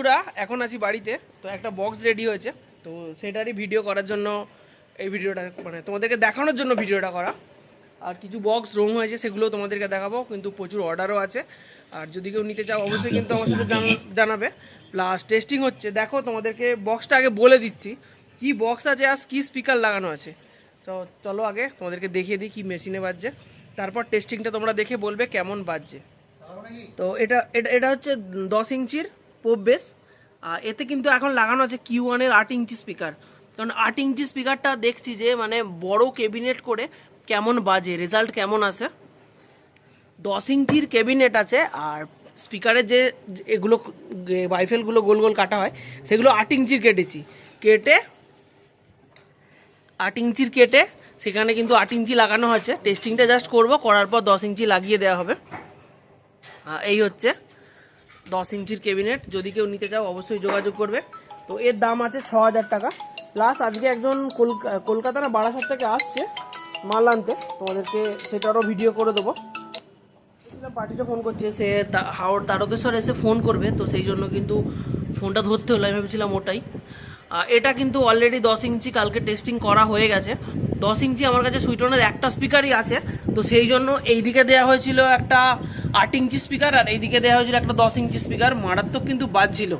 বন্ধুরা এখন আছি বাড়িতে। তো একটা বক্স রেডি হয়েছে। তো সেটারই ভিডিও করার জন্য এই ভিডিওটা মানে তোমাদেরকে দেখানোর জন্য ভিডিওটা করা। আর কিছু বক্স রং হয়েছে সেগুলো তোমাদেরকে দেখাবো। কিন্তু প্রচুর অর্ডারও আছে। আর যদি কেউ নিতে চাও অবশ্যই কিন্তু আমার সাথে জানাবে। প্লাস টেস্টিং হচ্ছে। দেখো তোমাদেরকে বক্সটা আগে বলে দিচ্ছি। কি বক্স আছে আর কি স্পিকার লাগানো আছে? তো চলো আগে তোমাদেরকে দেখিয়ে দিই কি মেশিনে বাজছে। তারপর টেস্টিংটা তোমরা দেখে বলবে কেমন বাজছে। তো এটা এটা এটা হচ্ছে দশ ইঞ্চির পোপ বেস এতে কিন্তু এখন লাগানো আছে কিউ ওয়ানের আট ইঞ্চি স্পিকার কারণ আট ইঞ্চি স্পিকারটা দেখছি যে মানে বড় ক্যাবিনেট করে কেমন বাজে রেজাল্ট কেমন আসে দশ ইঞ্চির ক্যাবিনেট আছে, আর স্পিকারের যে এগুলো বাইফেলগুলো গোল গোল কাটা হয়, সেগুলো আট ইঞ্চির কেটেছি। কেটে, আট ইঞ্চির কেটে, সেখানে কিন্তু আট ইঞ্চি লাগানো হয়েছে। টেস্টিংটা জাস্ট করব, করার পর দশ ইঞ্চি লাগিয়ে দেওয়া হবে। এই হচ্ছে। দশ ইঞ্চির ক্যাবিনেট যদি কেউ নিতে চাও অবশ্যই যোগাযোগ করবে। তো এর দাম আছে ছ হাজার টাকা। প্লাস আজকে একজন কলকা- কলকাতা না বারাসাত থেকে আসছে মাল আনতে। তোমাদেরকে সেটারও ভিডিও করে দেবো। পার্টিটা ফোন করছে, সে হাওড় তারকেশ্বর এসে ফোন করবে, তো সেই জন্য কিন্তু ফোনটা ধরতে হলো, আমি ভেবেছিলাম ওটাই। এটা কিন্তু অলরেডি দশ ইঞ্চি কালকে টেস্টিং করা হয়ে গেছে। দশ ইঞ্চি আমার কাছে সুইটনের একটা স্পিকারই আছে। তো সেই জন্য এইদিকে দেওয়া হয়েছিল একটা আট ইঞ্চি স্পিকার আর এইদিকে দেওয়া হয়েছিল একটা দশ ইঞ্চি স্পিকার মারাত্মক কিন্তু বাজছিল।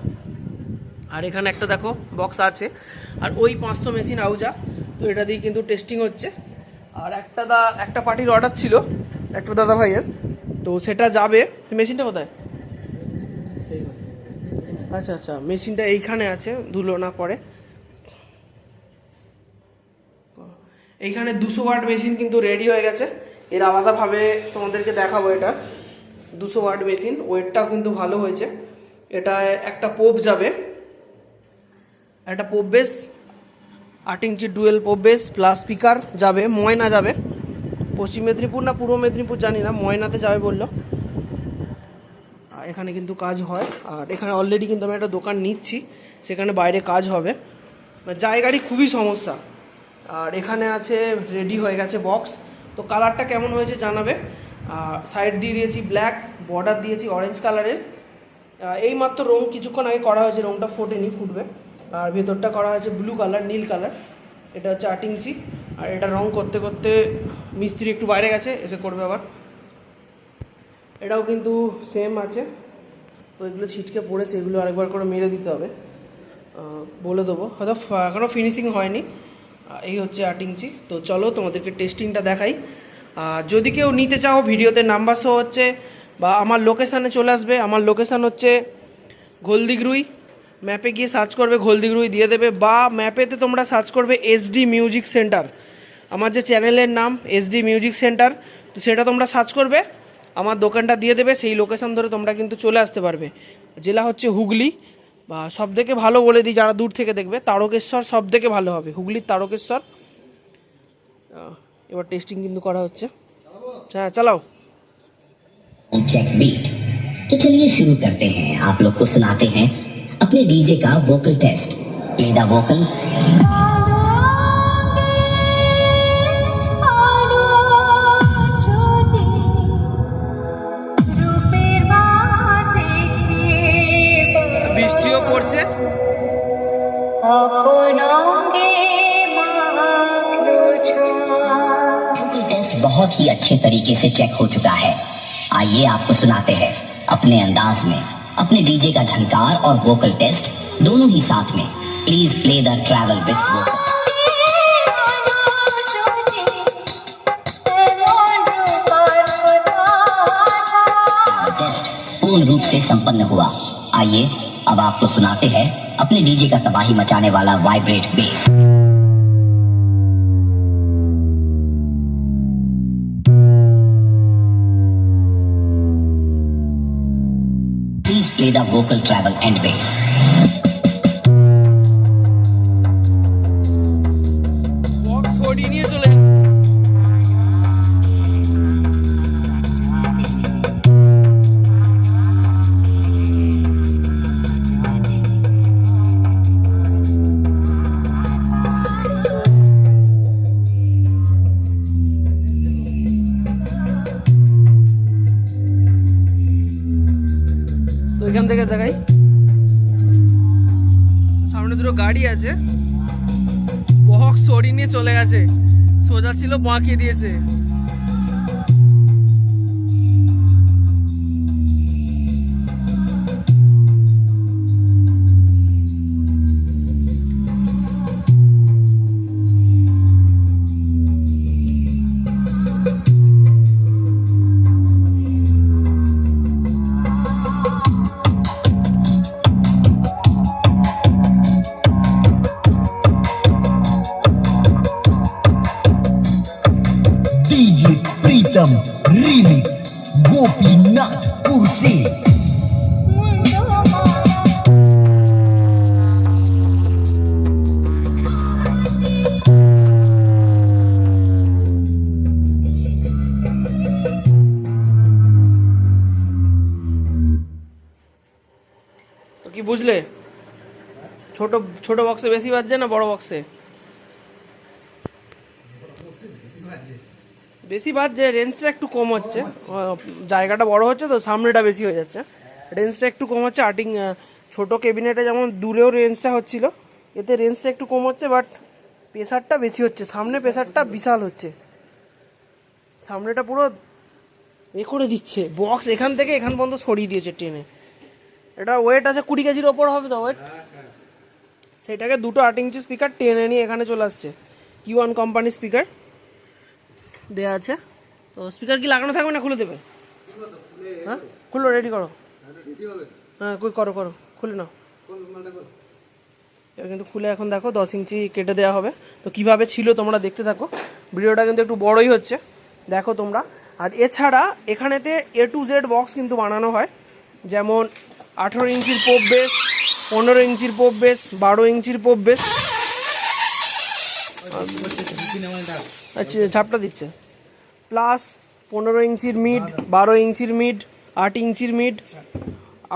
আর এখানে একটা দেখো বক্স আছে। আর ওই পাঁচশো মেশিন আউজা তো এটা দিয়ে কিন্তু টেস্টিং হচ্ছে। আর একটা দা একটা পার্টির অর্ডার ছিল। একটা দাদা ভাইয়ের। তো সেটা যাবে। মেশিনটা কোথায়? আচ্ছা আচ্ছা। মেশিনটা এইখানে আছে। ধুলো না পড়ে। এইখানে দুশো ওয়াট মেশিন কিন্তু রেডি হয়ে গেছে। এর আলাদাভাবে তোমাদেরকে দেখাবো এটা। দুশো ওয়াট মেশিন, ওয়েটটাও কিন্তু ভালো হয়েছে। এটা একটা পোপ যাবে। একটা পোপ বেস আট inch dual pop bass plus speaker যাবে, ময়না যাবে। পশ্চিম মেদিনীপুর না পূর্ব মেদিনীপুর জানি না, ময়নাতে যাবে বলল। এখানে কিন্তু কাজ হয়। আর এখানে অলরেডি কিন্তু আমি একটা দোকান নিচ্ছি। সেখানে বাইরে কাজ হবে। জায়গারই খুবই সমস্যা। আর এখানে আছে রেডি হয়ে গেছে বক্স তো কালারটা কেমন হয়েছে জানাবে। সাইড দিয়ে দিয়েছি ব্ল্যাক বর্ডার দিয়েছি অরেঞ্জ কালারের এই মাত্র রং কিছুক্ষণ আগে করা হয়েছে, রংটা ফোটেনি, ফুটবে। আর ভেতরটা করা হয়েছে ব্লু কালার নীল কালার এটা হচ্ছে আট ইঞ্চি। আর এটা রং করতে করতে মিস্ত্রি একটু বাইরে গেছে, এসে করবে আবার। এটাও কিন্তু সেম আছে। তো এগুলো ছিটকে পড়েছে, এগুলো আরেকবার করে মেরে দিতে হবে। বলে দেবো। হয়তো এখনও ফিনিশিং হয়নি। এই হচ্ছে আট ইঞ্চি তো চলো তোমাদেরকে টেস্টিংটা দেখাই। আর যদি কেউ নিতে চাও, ভিডিওতে নাম্বার শো হচ্ছে, বা আমার লোকেশানে চলে আসবে, আমার লোকেশান হচ্ছে ঘোলদিগ্রুই। ম্যাপে গিয়ে সার্চ করবে, ঘোলদিগ্রুই দিয়ে দেবে, বা ম্যাপেতে তোমরা সার্চ করবে এসডি মিউজিক সেন্টার আমার যে চ্যানেলের নাম এসডি মিউজিক সেন্টার তো সেটা তোমরা সার্চ করবে, আমার দোকানটা দিয়ে দেবে, সেই লোকেশন ধরে তোমরা কিন্তু চলে আসতে পারবে। জেলা হচ্ছে হুগলি বা সব থেকে ভালো বলে দিই যারা দূর থেকে দেখবে তারকেশ্বর সব থেকে ভালো হবে হুগলির তারকেশ্বর আহ, এবার টেস্টিং কিন্তু করা হচ্ছে হ্যাঁ চালাও चेक बीट तो चलिए शुरू करते हैं आप लोग को सुनाते हैं अपने डीजे का vocal test play the vocal ही अच्छे तरीके से चेक हो चुका है। आइए आपको सुनाते हैं। अपने अंदाज में, अपने डीजे का झनकार और वोकल टेस्ट दोनों ही साथ में। Please play the travel with vocal पूर्ण रूप से संपन्न हुआ। आइए, अब आपको सुनाते हैं अपने डीजे का तबाही मचाने वाला vibrate bass vocal travel and bass. এখান থেকে দেখাই। সামনে দুটো গাড়ি আছে। বহক সরিয়ে নিয়ে চলে গেছে। সোজা ছিল, বাঁকিয়ে দিয়েছে। বুঝলে? ছোট ছোট বক্সে বেশি বাজছে না বড় বক্সে বেশি বাজছে রেঞ্জটা একটু কম হচ্ছে। জায়গাটা বড় হচ্ছে তো, সামনেটা বেশি হয়ে যাচ্ছে। রেঞ্জটা একটু কম হচ্ছে আর্টিং ছোট ক্যাবিনেটে যেমন দূরেও রেঞ্জটা হচ্ছিল, এতে রেঞ্জটা একটু কম হচ্ছে বাট প্রেশারটা বেশি হচ্ছে। সামনে প্রেশারটা বিশাল হচ্ছে। সামনেটা পুরো এ করে দিচ্ছে। বক্স এখান থেকে এখান পর্যন্ত সরিয়ে দিয়েছে ট্রেনে এটা ওয়েট আছে কুড়ি কেজির ওপর হবে তো ওয়েট সেটাকে দুটো আট ইঞ্চি স্পিকার টেনে নিয়ে এখানে চলে আসছে। কিউ ওয়ান কোম্পানির স্পিকার দেওয়া আছে। তো স্পিকার কি লাগানো থাকবে না খুলে দেবে? হ্যাঁ? খুলো রেডি করো। হ্যাঁ কই, করো করো, খুলে নাও। এবার কিন্তু খুলে এখন দেখো, দশ ইঞ্চি কেটে দেওয়া হবে। তো কীভাবে ছিল তোমরা দেখতে থাকো। ভিডিওটা কিন্তু একটু বড়ই হচ্ছে। দেখো তোমরা। আর এছাড়া এখানেতে এ টু জেড বক্স কিন্তু বানানো হয়। যেমন আঠেরো ইঞ্চির পোপ বেস পনেরো ইঞ্চির পোপ বেস বারো ইঞ্চির পোপ বেস আচ্ছা ঝাপটা দিচ্ছে। প্লাস পনেরো ইঞ্চির মিড বারো ইঞ্চির মিড আট ইঞ্চির মিড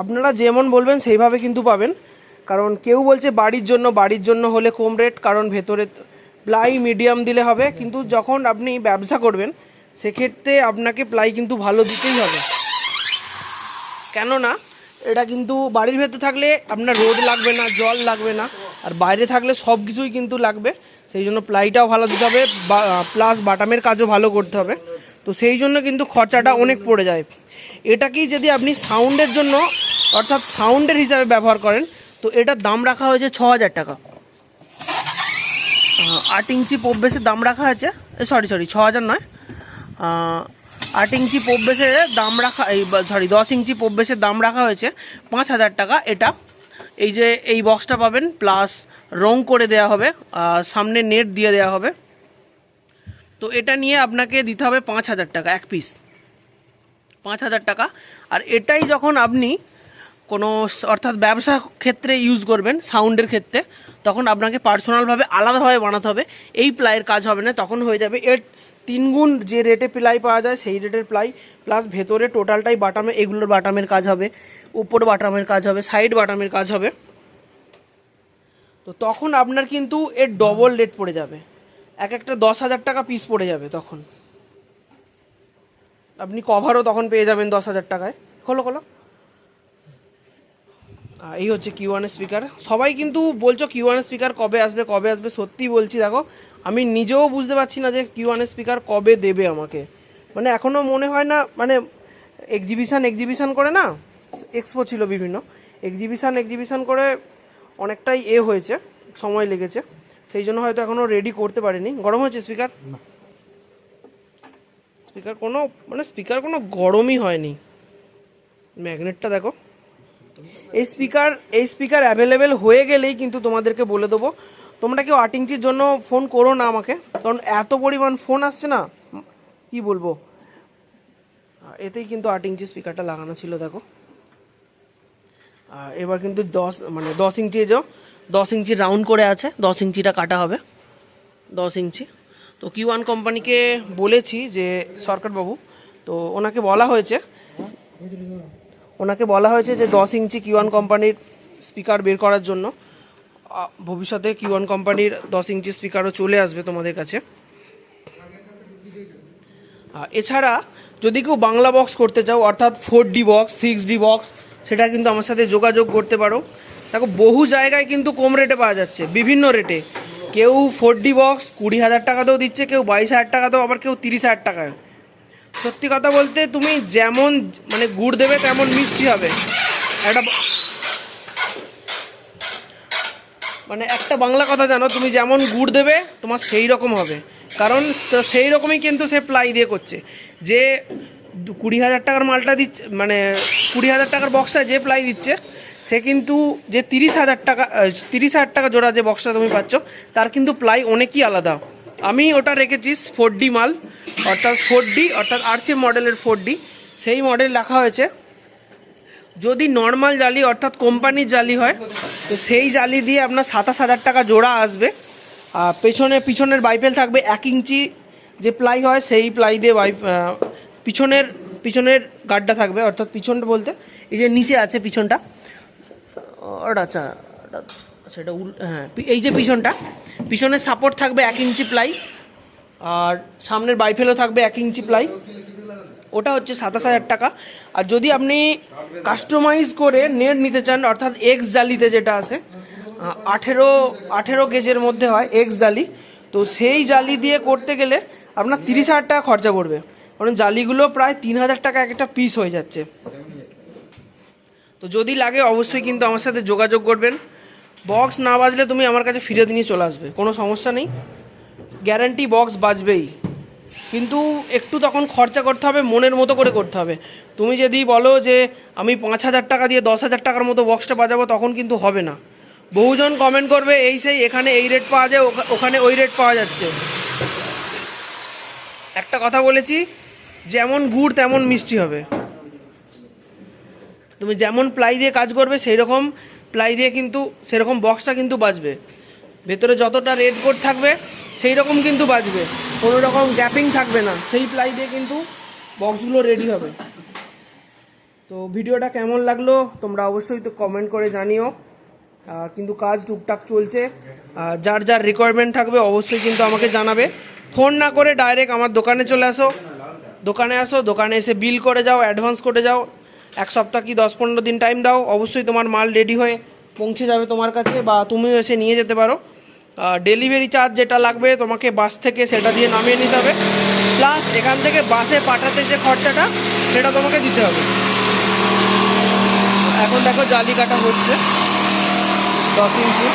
আপনারা যেমন বলবেন, সেইভাবে কিন্তু পাবেন। কারণ কেউ বলছে বাড়ির জন্য বাড়ির জন্য হলে কম রেট কারণ ভেতরে প্লাই মিডিয়াম দিলে হবে। কিন্তু যখন আপনি ব্যবসা করবেন, সেক্ষেত্রে আপনাকে প্লাই কিন্তু ভালো দিতেই হবে। কেননা এটা কিন্তু বাড়ির ভেতর থাকলে আপনার রোদ লাগবে না, জল লাগবে না। আর বাইরে থাকলে সব কিছুই কিন্তু লাগবে। সেই জন্য প্লাইটাও ভালো দিতে হবে প্লাস বাটামের কাজও ভালো করতে হবে। তো সেই জন্য কিন্তু খরচাটা অনেক পড়ে যায়। এটাকেই যদি আপনি সাউন্ডের জন্য, অর্থাৎ সাউন্ডের হিসাবে ব্যবহার করেন, তো এটার দাম রাখা হয়েছে ছ হাজার টাকা। আট ইঞ্চি পোপ বেসের দাম রাখা আছে সরি সরি ছ হাজার নয়। আট ইঞ্চি পোপ বেসের দাম রাখা, এই সরি দশ ইঞ্চি পোপ বেসের দাম রাখা হয়েছে পাঁচ হাজার টাকা এটা। এই যে, এই বক্সটা পাবেন প্লাস রং করে দেওয়া হবে সামনে নেট দিয়ে দেওয়া হবে। তো এটা নিয়ে আপনাকে দিতে হবে পাঁচ হাজার টাকা, এক পিস পাঁচ হাজার টাকা। আর এটাই যখন আপনি কোনো অর্থাৎ ব্যবসা ক্ষেত্রে ইউজ করবেন সাউন্ডের ক্ষেত্রে, তখন আপনাকে পার্সোনালভাবে আলাদাভাবে বানাতে হবে। এই প্লাইয়ের কাজ হবে না, তখন হয়ে যাবে এর তিন গুণ যে রেটে প্লাই পাওয়া যায়, সেই রেটের প্লাই প্লাস ভেতরে টোটালটাই বাটামে, এগুলোর বাটামের কাজ হবে, উপর বাটামের কাজ হবে সাইড বাটামের কাজ হবে। তো তখন আপনার কিন্তু এর ডবল রেট পড়ে যাবে। এক একটা দশ হাজার টাকা পিস পড়ে যাবে তখন। আপনি কভারও তখন পেয়ে যাবেন দশ হাজার টাকায়। খোলো খোলো। এই হচ্ছে কিউ ওয়ান স্পিকার সবাই কিন্তু বলছো কিউ ওয়ান স্পিকার কবে আসবে কবে আসবে সত্যি বলছি, দেখো। আমি নিজেও বুঝতে পারছি না যে কিউ ওয়ান স্পিকার কবে দেবে আমাকে। মানে এখনও মনে হয় না মানে এক্সিবিশান এক্সিবিশান করে না এক্সপো ছিল বিভিন্ন এক্সিবিশান এক্সিবিশান করে অনেকটাই এ হয়েছে সময় লেগেছে। সেই জন্য হয়তো এখনও রেডি করতে পারিনি। গরম হয়েছে স্পিকার স্পিকার কোনো মানে স্পিকার কোনো গরমই হয়নি। ম্যাগনেটটা দেখো। এই স্পিকার এই স্পিকার অ্যাভেলেবেল হয়ে গেলেই কিন্তু তোমাদেরকে বলে দেবো। তোমরা কেউ আট ইঞ্চির জন্য ফোন করো না আমাকে, কারণ এত পরিমাণ ফোন আসছে না, কি বলব? এতেই কিন্তু আট ইঞ্চি স্পিকারটা লাগানো ছিল, দেখো। এবার কিন্তু দশ মানে দশ ইঞ্চি যে, দশ ইঞ্চি রাউন্ড করে আছে, দশ ইঞ্চিটা কাটা হবে, দশ ইঞ্চি। তো কিউ ওয়ান কোম্পানিকে বলেছি যে, সরকারবাবু, তো ওনাকে বলা হয়েছে, ওনাকে বলা হয়েছে যে দশ ইঞ্চি কিউ ওয়ান কোম্পানির স্পিকার বের করার জন্য ভবিষ্যতে কিউ ওয়ান কোম্পানির দশ ইঞ্চি স্পিকারও চলে আসবে তোমাদের কাছে। এছাড়া যদি কেউ বাংলা বক্স করতে চাও, অর্থাৎ four D box six D box সেটা কিন্তু আমার সাথে যোগাযোগ করতে পারো। দেখো, বহু জায়গায় কিন্তু কম রেটে পাওয়া যাচ্ছে, বিভিন্ন রেটে কেউ ফোর ডি বক্স কুড়ি হাজার টাকাতেও দিচ্ছে, কেউ বাইশ হাজার টাকাতেও, আবার কেউ তিরিশ হাজার টাকায়। সত্যি কথা বলতে, তুমি যেমন মানে গুড় দেবে, তেমন মিষ্টি হবে। একটা ব- মানে একটা বাংলা কথা জানো, তুমি যেমন গুড় দেবে, তোমার সেই রকম হবে। কারণ তো সেই রকমই কিন্তু সে প্লাই দিয়ে করছে। যে কুড়ি হাজার টাকার মালটা দিচ্ছে মানে কুড়ি হাজার টাকার বক্সটা যে প্লাই দিচ্ছে, সে কিন্তু যে তিরিশ হাজার টাকা তিরিশ হাজার টাকা জোড়া যে বক্সটা তুমি পাচ্ছ, তার কিন্তু প্লাই অনেকই আলাদা। আমি ওটা রেখেছি ফোর ডি মাল, অর্থাৎ ফোর ডি অর্থাৎ আরসি মডেলের ফোর ডি সেই মডেল রাখা হয়েছে। যদি নর্মাল জালি, অর্থাৎ কোম্পানির জালি হয় তো সেই জালি দিয়ে আপনার সাতাশ হাজার টাকা জোড়া আসবে। আর পেছনে, পিছনের বাইপেল থাকবে এক ইঞ্চি। যে প্লাই হয় সেই প্লাই দিয়ে বাইপ পিছনের পিছনের গার্ডটা থাকবে, অর্থাৎ পিছনটা বলতে এই যে নিচে আছে পিছনটা। ওটা আচ্ছা সেটা উল হ্যাঁ এই যে পিছনটা, পিছনের সাপোর্ট থাকবে এক ইঞ্চি প্লাই। আর সামনের বাইফেলও থাকবে এক ইঞ্চি প্লাই। ওটা হচ্ছে সাতাশ হাজার টাকা। আর যদি আপনি কাস্টমাইজ করে নেট নিতে চান, অর্থাৎ এক্স জালিতে যেটা আছে আঠেরো আঠেরো গেজের মধ্যে হয় এক্স জালি। তো সেই জালি দিয়ে করতে গেলে আপনার তিরিশ হাজার টাকা খরচা পড়বে। কারণ জালিগুলো প্রায় তিন হাজার টাকা এক একটা পিস হয়ে যাচ্ছে। তো যদি লাগে অবশ্যই কিন্তু আমার সাথে যোগাযোগ করবেন। বক্স না বাজলে তুমি আমার কাছে ফিরে নিয়ে চলে আসবে। কোনো সমস্যা নেই। গ্যারান্টি বক্স বাজবেই। কিন্তু একটু তখন খরচা করতে হবে, মনের মতো করে করতে হবে। তুমি যদি বলো যে, আমি পাঁচ হাজার টাকা দিয়ে দশ হাজার টাকার মতো বক্সটা বাজাবো, তখন কিন্তু হবে না। বহুজন কমেন্ট করবে, এই সেই, এখানে এই রেট পাওয়া যায় ওখানে ওই রেট পাওয়া যাচ্ছে। একটা কথা বলেছি, যেমন গুড় তেমন মিষ্টি হবে। তুমি যেমন প্লাই দিয়ে কাজ করবে সেই রকম প্লাই দিয়ে কিন্তু, সেরকম বক্সটা কিন্তু বাজবে। ভেতরে যতটা রেড কোড থাকবে সেই রকম কিন্তু বাজবে। কোনো রকম গ্যাপিং থাকবে না। সেই প্লাই দিয়ে কিন্তু বক্সগুলো রেডি হবে। তো ভিডিওটা কেমন লাগল তোমরা অবশ্যই তো কমেন্ট করে জানিও। কিন্তু কাজ টুকটাক চলছে। যার যার রিকোয়ারমেন্ট থাকবে অবশ্যই কিন্তু আমাকে জানাবে। ফোন না করে ডাইরেক্ট আমার দোকানে চলে আসো। দোকানে আসো, দোকানে এসে বিল করে যাও অ্যাডভান্স করে যাও। এক সপ্তাহ কি দশ পনেরো দিন টাইম দাও। অবশ্যই তোমার মাল রেডি হয়ে পৌঁছে যাবে তোমার কাছে বা তুমিও এসে নিয়ে যেতে পারো। ডেলিভারি চার্জ যেটা লাগবে, তোমাকে বাস থেকে সেটা দিয়ে নামিয়ে নিতে হবে। প্লাস এখান থেকে বাসে পাঠাতে যে খরচাটা, সেটা তোমাকে দিতে হবে। এখন দেখো জালি কাটা হচ্ছে। দশ ইঞ্চি।